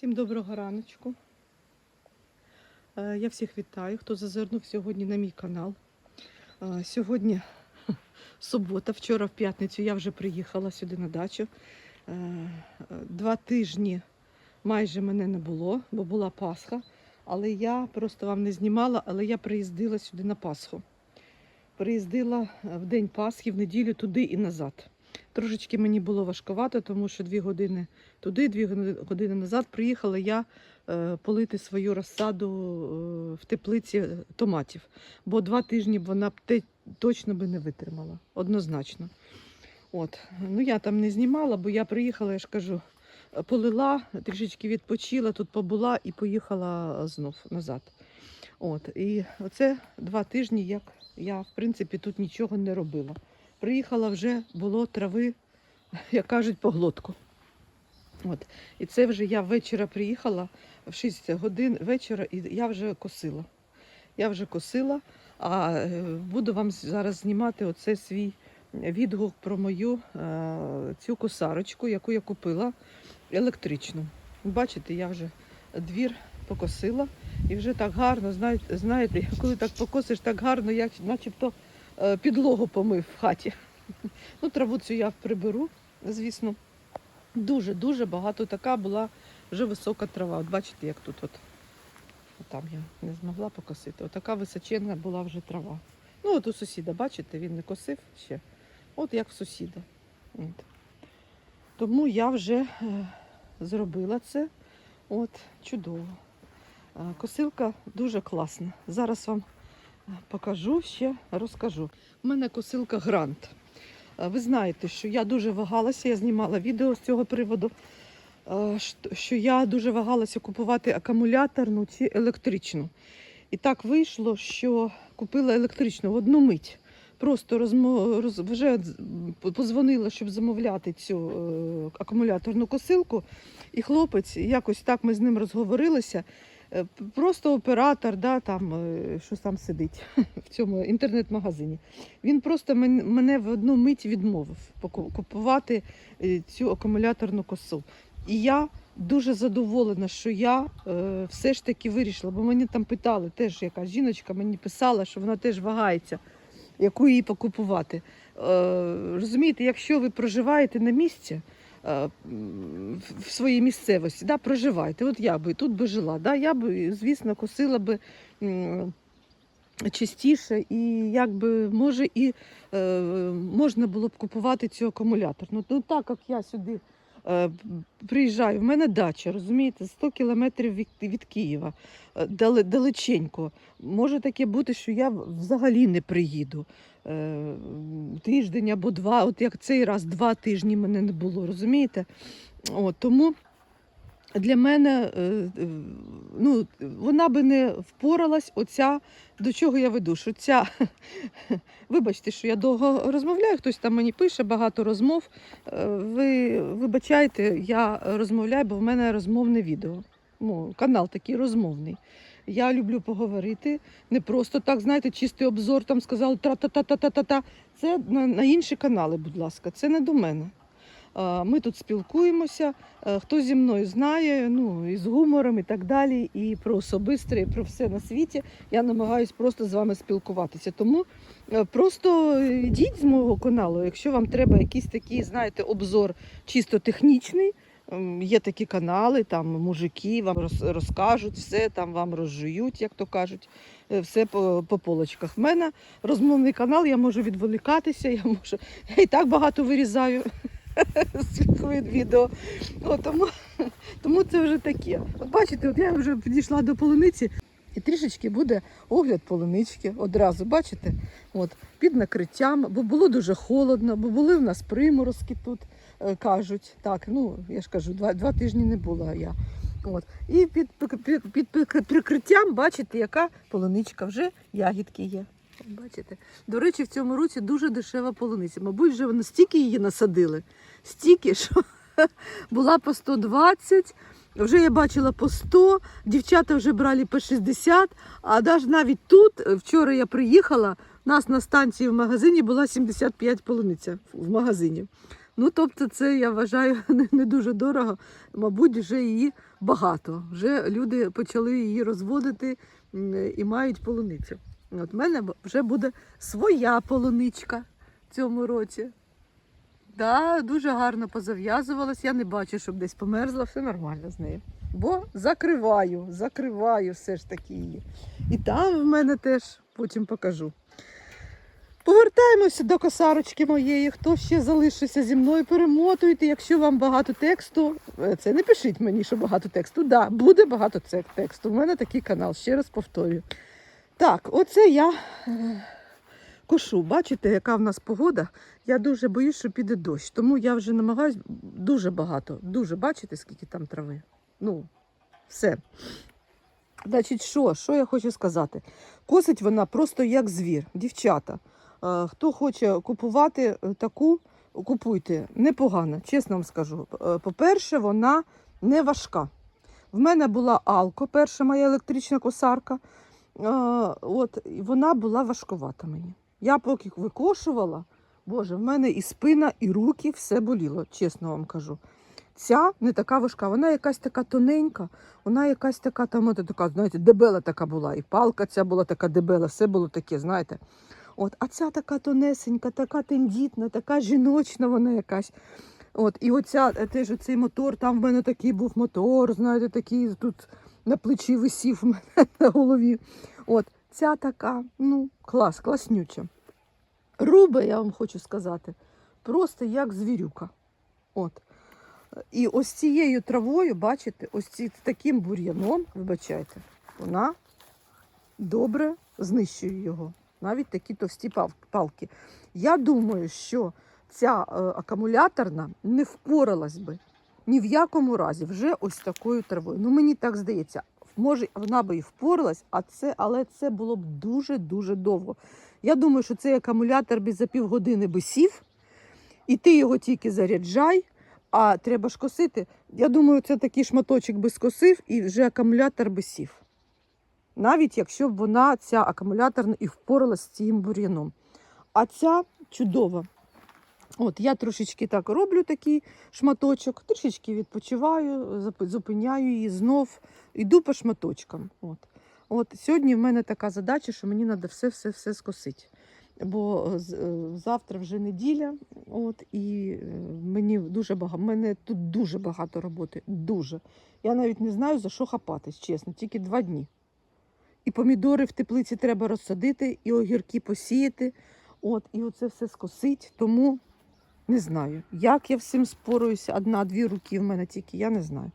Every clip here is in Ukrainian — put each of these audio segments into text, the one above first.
Всім доброго раночку. Е, Я всіх вітаю, хто зазирнув сьогодні на мій канал. Е, Сьогодні субота, вчора в п'ятницю я вже приїхала сюди на дачу. Е, Два тижні майже мене не було, бо була Пасха. Але я просто вам не знімала, але я приїздила сюди на Пасху. Приїздила в день Пасхи, в неділю туди і назад. Трошечки мені було важкувато, тому що дві години туди, дві години назад приїхала я е, полити свою розсаду е, в теплиці томатів. Бо два тижні б вона б точно би не витримала, однозначно. От. Ну я там не знімала, бо я приїхала, я ж кажу, е, полила, трішечки відпочила, тут побула і поїхала знов назад. От. І оце два тижні, як я, в принципі, тут нічого не робила. Приїхала вже, було трави, як кажуть, по глотку. От. І це вже я ввечора приїхала в 6 годин вечора, і я вже косила. Я вже косила, а е, буду вам зараз знімати оце свій відгук про мою е, цю косарочку, яку я купила електричну. Бачите, я вже двір покосила і вже так гарно, знаєте, знаєте, коли так покосиш, так гарно, як начебто підлогу помив в хаті. Ну, траву цю я приберу, звісно. Дуже-дуже багато така була вже висока трава. От бачите, як тут от. Там я не змогла покосити. Отака височенна була вже трава. Ну, от у сусіда, бачите, він не косив ще. От як в сусіда. От. Тому я вже е, зробила це. От, чудово. Е, Косилка дуже класна. Зараз вам е, покажу ще, розкажу. У мене косилка Грант. Е, Ви знаєте, що я дуже вагалася, я знімала відео з цього приводу, е, що я дуже вагалася купувати акумуляторну чи електричну. І так вийшло, що купила електричну в одну мить. Просто розмо... роз... вже позвонила, щоб замовляти цю е, акумуляторну косилку. І хлопець, якось так ми з ним розговорилися. Е, Просто оператор, да, там, е, що там сидить в цьому інтернет-магазині. Він просто мене в одну мить відмовив купувати е, цю акумуляторну косу. І я дуже задоволена, що я е, все ж таки вирішила, бо мені там питали, теж якась жіночка мені писала, що вона теж вагається, яку їй покупувати. Е, розумієте, якщо ви проживаєте на місці, в- в своїй місцевості, да, проживайте. От я би тут би жила, да, я би, звісно, косила би частіше, і якби може і е, можна було б купувати цю акумулятор. Ну, ну так як я сюди е, приїжджаю, в мене дача, розумієте, 100 кілометрів від, від Києва, е, далеченько. Може таке бути, що я взагалі не приїду. Е, тиждень або два, от як цей раз два тижні мене не було, розумієте? О, тому для мене е, е, ну, вона би не впоралась, оця, до чого я веду, що ця, вибачте, що я довго розмовляю, хтось там мені пише багато розмов. Е, Ви вибачайте, я розмовляю, бо в мене розмовне відео. Ну, канал такий розмовний. Я люблю поговорити, не просто так, знаєте, чистий обзор, там сказали тра-та-та-та-та-та. Це на, на інші канали, будь ласка, це не до мене. А, Ми тут спілкуємося, е, хто зі мною знає, ну і з гумором, і так далі, і про особисте, і про все на світі. Я намагаюся просто з вами спілкуватися. Тому е, просто йдіть з мого каналу, якщо вам треба якийсь такий, знаєте, обзор чисто технічний. Є такі канали, там мужики вам роз- розкажуть все, там вам розжують, як то кажуть, е, все по, по полочках. В мене розмовний канал, я можу відволікатися, я можу я і так багато вирізаю від- відео. О, тому, тому це вже таке. От бачите, от я вже підійшла до полуниці. І трішечки буде огляд полунички одразу, бачите? От, під накриттям, бо було дуже холодно, бо були в нас приморозки тут, е, кажуть. Так, ну я ж кажу, два, два тижні не була я. От. І під, під, під, під прикриттям, бачите, яка полуничка, вже ягідки є. Бачите? До речі, в цьому році дуже дешева полуниця. Мабуть, вже вони стільки її насадили, стільки, що була по 120, вже я бачила по 100, дівчата вже брали по 60, а навіть тут, е, вчора я приїхала, у нас на станції в магазині була 75 полуниця в магазині. Ну, тобто, це я вважаю не, не дуже дорого. Мабуть, вже її багато. Вже люди почали її розводити і мають полуницю. От в мене вже буде своя полуничка в цьому році. Да, дуже гарно позав'язувалась. Я не бачу, щоб десь померзла, все нормально з нею. Бо закриваю, закриваю все ж таки її. І там в мене теж потім покажу. Повертаємося до косарочки моєї. Хто ще залишився зі мною, перемотуйте. Якщо вам багато тексту, е, це не пишіть мені, що багато тексту. Да, буде багато тексту. У мене такий канал, ще раз повторюю. Так, оце я е, кошу. Бачите, яка в нас погода? Я дуже боюсь, що піде дощ. Тому я вже намагаюсь дуже багато. Дуже бачите, скільки там трави. Ну, все. Значить, що? Що я хочу сказати? Косить вона просто як звір, дівчата. Е, Хто хоче купувати е, таку, купуйте. Непогано, чесно вам скажу. По-перше, вона не важка. В мене була Алко, перша моя електрична косарка. От, вона була важкувата мені. Я поки викошувала, боже, в мене і спина, і руки все боліло, чесно вам кажу. Ця не така важка, вона якась така тоненька, вона якась така, там, от, така, знаєте, дебела така була. І палка ця була така дебела, все було таке, знаєте. От, а ця така тонесенька, така тендітна, така жіночна вона якась. От, і оця е, теж оцей мотор, там в мене такий був мотор, знаєте, такий тут на плечі висів у мене на голові. От, ця така, ну, клас, класнюча. Руба, я вам хочу сказати, просто як звірюка. От. І ось цією травою, бачите, ось ці, таким бур'яном, вибачайте, вона добре знищує його. Навіть такі товсті палки. Я думаю, що ця е, акумуляторна не впоралась би ні в якому разі вже ось такою травою. Ну мені так здається. Може, вона би і впоралась, а це, але це було б дуже-дуже довго. Я думаю, що цей акумулятор би за півгодини би сів, і ти його тільки заряджай, а треба ж косити. Я думаю, це такий шматочок би скосив, і вже акумулятор би сів. Навіть якщо б вона, ця акумуляторна, і впоралась з цим бур'яном. А ця чудова. От я трошечки так роблю такий шматочок, трішечки відпочиваю, зупиняю її знов, йду по шматочкам. От. От сьогодні в мене така задача, що мені треба все-все-все скосити. Бо е, завтра вже неділя, от, і е, мені дуже багато, мене тут дуже багато роботи. Дуже. Я навіть не знаю, за що хапатись, чесно, тільки два дні. І помідори в теплиці треба розсадити, і огірки посіяти. От, і оце все скосить. Тому не знаю, як я всім споруюся. Одна-дві руки в мене тільки, я не знаю.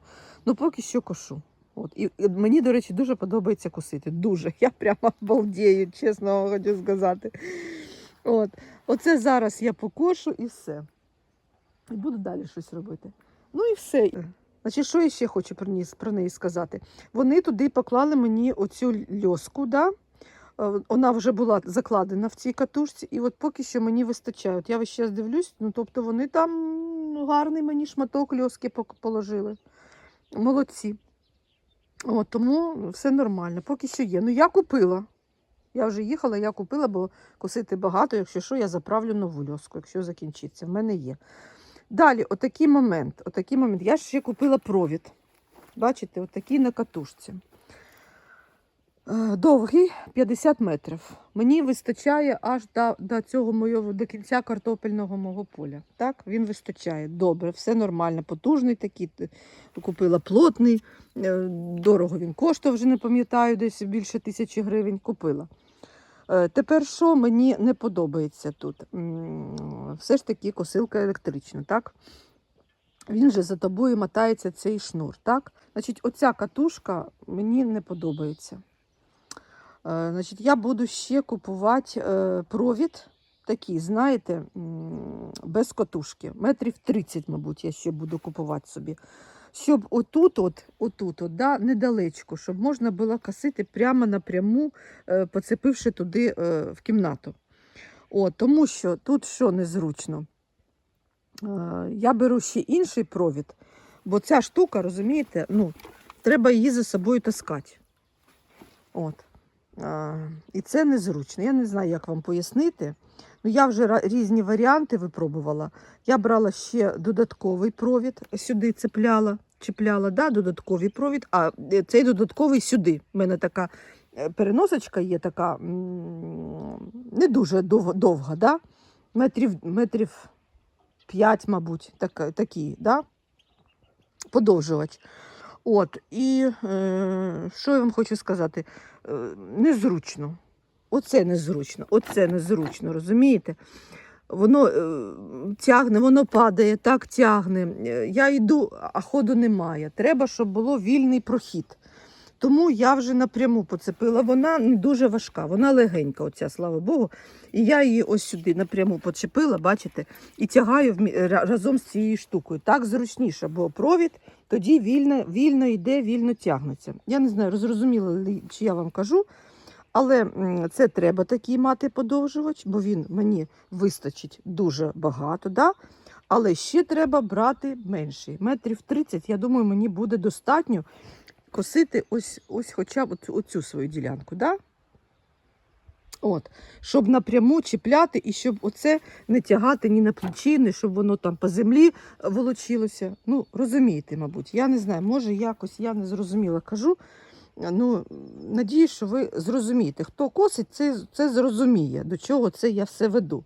Ну, поки що кошу. От. І, мені, до речі, дуже подобається косити. Дуже. Я прямо балдію, чесно хочу сказати. От. Оце зараз я покошу і все. І буду далі щось робити. Ну і все. Значить, що я ще хочу про неї сказати? Вони туди поклали мені оцю льоску, да? Е, вона вже була закладена в цій катушці, і от поки що мені вистачає. От я весь час дивлюсь, ну тобто вони там ну, гарний мені шматок льоски положили. Молодці. От, тому все нормально, поки що є. Ну я купила. Я вже їхала, я купила, бо косити багато, якщо що, я заправлю нову льоску, якщо закінчиться. В мене є. Далі, отакий момент. Отакий момент. Я ще купила провід. Бачите, отакий на катушці. Е, Довгий 50 метрів. Мені вистачає аж до, до цього моєго, до кінця картопельного мого поля. Так, він вистачає. Добре, все нормально. Потужний такий. Купила плотний. Е, Дорого він коштував, вже не пам'ятаю, десь більше тисячі гривень купила. Е, Тепер що мені не подобається тут? Все ж таки косилка електрична, так? Він же за тобою мотається цей шнур, так? Значить, оця катушка мені не подобається. Е, Значить, я буду ще купувати е, провід такий, знаєте, без катушки. Метрів 30, мабуть, я ще буду купувати собі. Щоб отут, от, отут, от, да, недалечко, щоб можна було косити прямо напряму, е, поцепивши туди е, в кімнату. От, тому що тут що незручно. Я беру ще інший провід, бо ця штука, розумієте, ну, треба її за собою таскати. От. І це незручно. Я не знаю, як вам пояснити. Ну, я вже різні варіанти випробувала. Я брала ще додатковий провід, сюди цепляла, чіпляла, да, додатковий провід, а е, цей додатковий сюди. У мене така е, переносочка є така не дуже дов- довга, да? метрів, метрів 5, мабуть, так, такі, да? подовжувач. От, і е, що я вам хочу сказати? Е, незручно. Оце незручно, оце незручно, розумієте? Воно е, тягне, воно падає, так тягне. Е, Я йду, а ходу немає. Треба, щоб було вільний прохід. Тому я вже напряму поцепила. Вона не дуже важка, вона легенька, оця, слава Богу. І я її ось сюди напряму почепила, бачите, і тягаю разом з цією штукою. Так зручніше, бо провід тоді вільно, вільно йде, вільно тягнеться. Я не знаю, зрозуміла, чи я вам кажу, але це треба такий мати подовжувач, бо він мені вистачить дуже багато. Да? Але ще треба брати менший. Метрів 30, я думаю, мені буде достатньо косити ось, ось хоча б оцю, свою ділянку. Да? От, щоб напряму чіпляти і щоб оце не тягати ні на плечі, ні щоб воно там по землі волочилося. Ну, розумієте, мабуть. Я не знаю, може якось я не зрозуміла кажу. Ну, надіюсь, що ви зрозумієте. Хто косить, це, це зрозуміє, до чого це я все веду.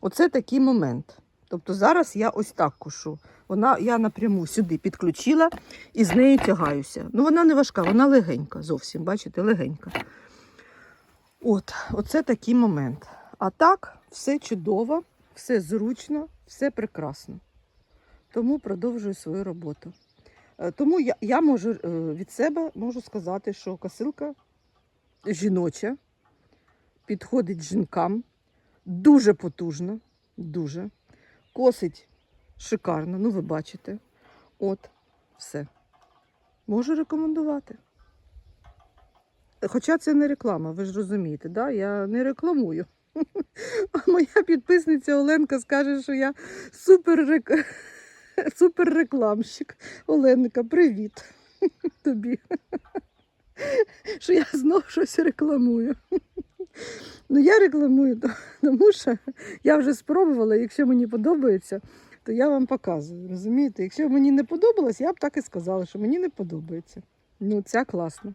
Оце такий момент. Тобто зараз я ось так кошу. Вона, я напряму сюди підключила і з нею тягаюся. Ну, вона не важка, вона легенька зовсім, бачите, легенька. От, оце такий момент. А так, все чудово, все зручно, все прекрасно. Тому продовжую свою роботу. Е, Тому я, я можу е, від себе можу сказати, що косилка жіноча, підходить жінкам, дуже потужна, дуже. Косить шикарно, ну ви бачите. От, все. Можу рекомендувати. Хоча це не реклама, ви ж розумієте, да? я не рекламую. А моя підписниця Оленка скаже, що я супер, супер рекламщик. Оленка, привіт тобі. Що я знов щось рекламую. Ну, я рекламую, тому що я вже спробувала, якщо мені подобається, то я вам показую. Розумієте? Якщо мені не подобалось, я б так і сказала, що мені не подобається. Ну, ця класна.